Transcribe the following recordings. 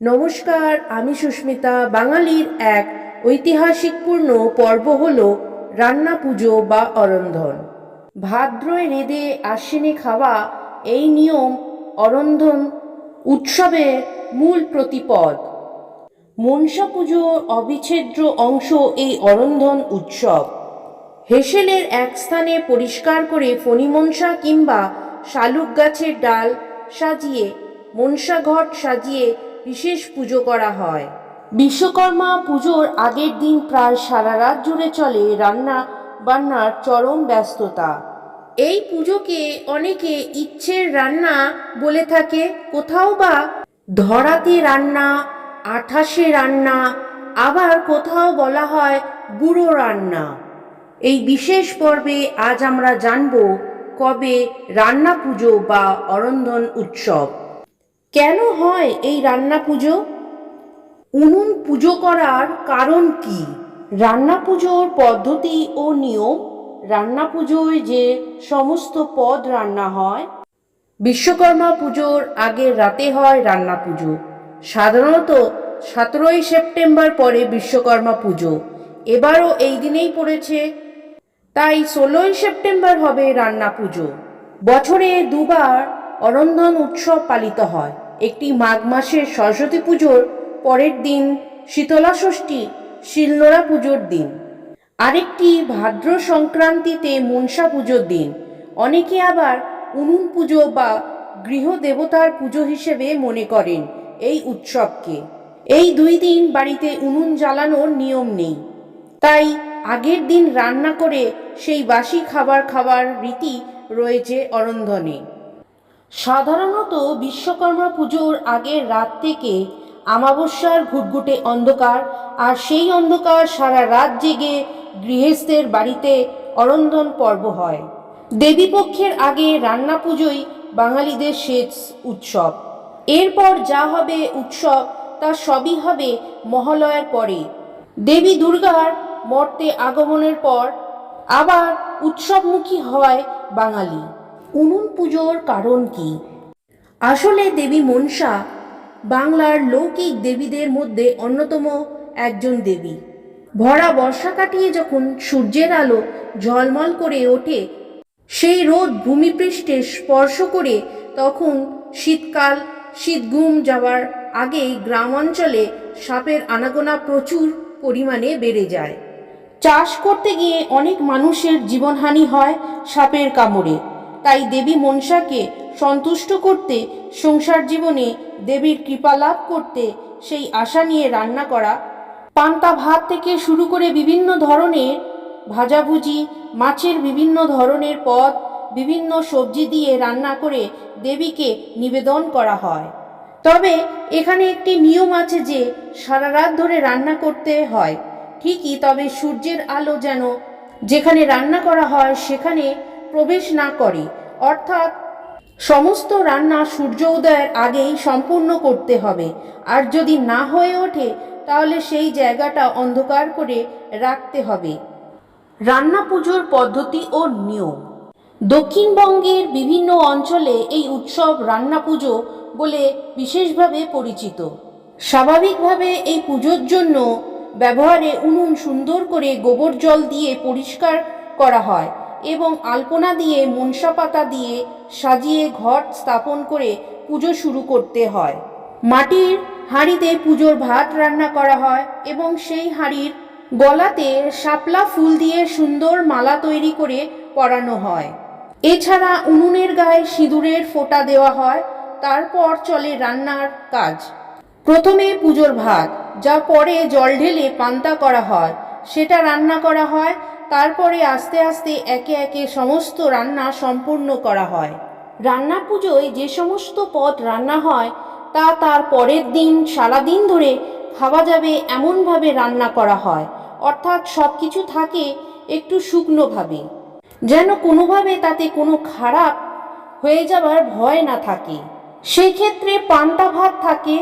নমস্কার, আমি সুস্মিতা। বাঙালির এক ঐতিহাসিকপূর্ণ পর্ব হল রান্না পুজো বা অরন্ধন। ভাদ্রয় রেদে আশ্বিনে খাওয়া এই নিয়ম অরন্ধন উৎসবের মূল প্রতিপদ। মনসা পুজোর অবিচ্ছেদ্য অংশ এই অরন্ধন উৎসব। হেসেলের এক স্থানে পরিষ্কার করে ফণিমনসা কিংবা শালুক গাছের ডাল সাজিয়ে, মনসা ঘট সাজিয়ে বিশেষ পুজো করা হয়। বিশ্বকর্মা পুজোর আগের দিন প্রায় সারা রাত জুড়ে চলে রান্না বান্নার চরম ব্যস্ততা। এই পুজোকে অনেকে ইচ্ছের রান্না বলে থাকে। কোথাও বা ধরাতে রান্না আঠাশে রান্না আবার কোথাও বলা হয় বুড়ো রান্না। এই বিশেষ পর্বে আজ আমরা জানব কবে রান্না পুজো বা অরন্ধন উৎসব। কেন হয় এই রান্না পুজো? উনুন পুজো করার কারণ কি? রান্না পুজোর পদ্ধতি ও নিয়ম? রান্না পুজোয় যে সমস্ত পদ রান্না হয়? বিশ্বকর্মা পুজোর আগের রাতে হয় রান্না পুজো। সাধারণত সতেরোই সেপ্টেম্বর পরে বিশ্বকর্মা পুজো। এবারও এই দিনেই পড়েছে। তাই ষোলোই সেপ্টেম্বর হবে রান্না পুজো। বছরে দুবার অরন্ধন উৎসব পালিত হয়। একটি মাঘ মাসের সরস্বতী পুজোর পরের দিন শীতলা ষষ্ঠী শিলনোড়া পুজোর দিন। আরেকটি ভাদ্র সংক্রান্তিতে মনসা পুজোর দিন। অনেকে আবার উনুন পুজো বা গৃহদেবতার পুজো হিসেবে মনে করেন এই উৎসবকে। এই দুই দিন বাড়িতে উনুন জ্বালানোর নিয়ম নেই। তাই আগের দিন রান্না করে সেই বাসি খাবার খাওয়ার রীতি রয়েছে অরন্ধনে। সাধারণত বিশ্বকর্মা পুজোর আগের রাত থেকে আমাবস্যার ঘুটঘুটে অন্ধকার আর সেই অন্ধকার সারা রাত জেগে গৃহস্থের বাড়িতে অরন্ধন পর্ব হয়। দেবীপক্ষের আগে রান্না পুজোই বাঙালিদের শেষ উৎসব। এরপর যা হবে উৎসব, তা সবই হবে মহালয়ার পরে। দেবী দুর্গার মর্তে আগমনের পর আবার উৎসবমুখী হয় বাঙালি। উনুন পুজোর কারণ কি? আসলে দেবী মনসা বাংলার লৌকিক দেবীদের মধ্যে অন্যতম একজন দেবী। ভরা বর্ষা কাটিয়ে যখন সূর্যের আলো ঝলমল করে ওঠে, সেই রোদ ভূমিপৃষ্ঠে স্পর্শ করে তখন শীতকাল শীত ঘুম যাওয়ার আগেই গ্রামাঞ্চলে সাপের আনাগোনা প্রচুর পরিমাণে বেড়ে যায়। চাষ করতে গিয়ে অনেক মানুষের জীবনহানি হয় সাপের কামড়ে। তাই দেবী মনসাকে সন্তুষ্ট করতে সংসার জীবনে দেবীর কৃপা লাভ করতে সেই আশা নিয়ে রান্না করা, পান্তা ভাত থেকে শুরু করে বিভিন্ন ধরনের ভাজাভুজি, মাছের বিভিন্ন ধরনের পদ, বিভিন্ন সবজি দিয়ে রান্না করে দেবীকে নিবেদন করা হয়। তবে এখানে একটি নিয়ম আছে যে সারা রাত ধরে রান্না করতে হয়। ঠিকই তবে সূর্যের আলো যেন যেখানে রান্না করা হয় সেখানে প্রবেশ না করে। অর্থাৎ সমস্ত রান্না সূর্য উদয়ের আগেই সম্পূর্ণ করতে হবে। আর যদি না হয়ে ওঠে, তাহলে সেই জায়গাটা অন্ধকার করে রাখতে হবে। রান্না পুজোর পদ্ধতি ও নিয়ম। দক্ষিণবঙ্গের বিভিন্ন অঞ্চলে এই উৎসব রান্না পুজো বলে বিশেষভাবে পরিচিত। স্বাভাবিকভাবে এই পুজোর জন্য ব্যবহারে উনুন সুন্দর করে গোবর জল দিয়ে পরিষ্কার করা হয়। এবং আলপনা দিয়ে মনসা পাতা দিয়ে সাজিয়ে ঘট স্থাপন করে পুজো শুরু করতে হয়। মাটির হাঁড়িতে পুজোর ভাত রান্না করা হয় এবং সেই হাঁড়ির গলাতে শাপলা ফুল দিয়ে সুন্দর মালা তৈরি করে পরানো হয়। এছাড়া উনুনের গায়ে সিঁদুরের ফোঁটা দেওয়া হয়, তারপর চলে রান্নার কাজ। প্রথমে পুজোর ভাত, যা পরে জল ঢেলে পান্তা করা হয়। সেটা রান্না করা হয়, তারপরে আস্তে আস্তে একে একে সমস্ত রান্না সম্পূর্ণ করা হয়। রান্না পুজোয় যে সমস্ত পদ রান্না হয়, তা তার পরের দিন, সারাদিন ধরে খাওয়া যাবে এমনভাবে রান্না করা হয়। অর্থাৎ সব কিছু থাকে একটু শুকনোভাবে। যেন কোনোভাবে তাতে কোনো খারাপ হয়ে যাবার ভয় না থাকে। সেক্ষেত্রে পান্তা ভাত থাকে,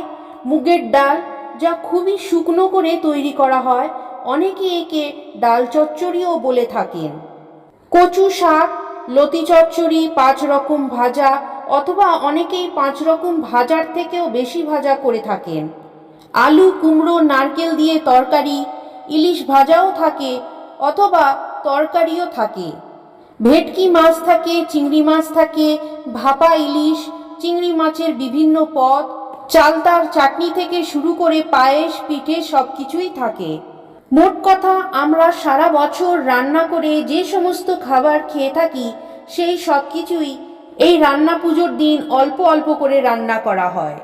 মুগের ডাল, যা খুবই শুকনো করে তৈরি করা হয় অনেকে একে ডাল চচ্চড়িও বলে থাকেন। কচু শাক, লতি চচ্চড়ি, পাঁচ রকম ভাজা অথবা অনেকেই পাঁচ রকম ভাজার থেকেও বেশি ভাজা করে থাকেন। আলু, কুমড়ো, নারকেল দিয়ে তরকারি, ইলিশ ভাজাও থাকে অথবা তরকারিও থাকে। ভেটকি মাছ থাকে, চিংড়ি মাছ থাকে, ভাপা ইলিশ, চিংড়ি মাছের বিভিন্ন পদ, চালতার চাটনি থেকে শুরু করে পায়েস, পিঠে সব কিছুই থাকে। মোট কথা, আমরা সারা বছর রান্না করে যে সমস্ত খাবার খেয়ে থাকি, সেই সব কিছুই এই রান্না পুজোর দিন অল্প অল্প করে রান্না করা হয়।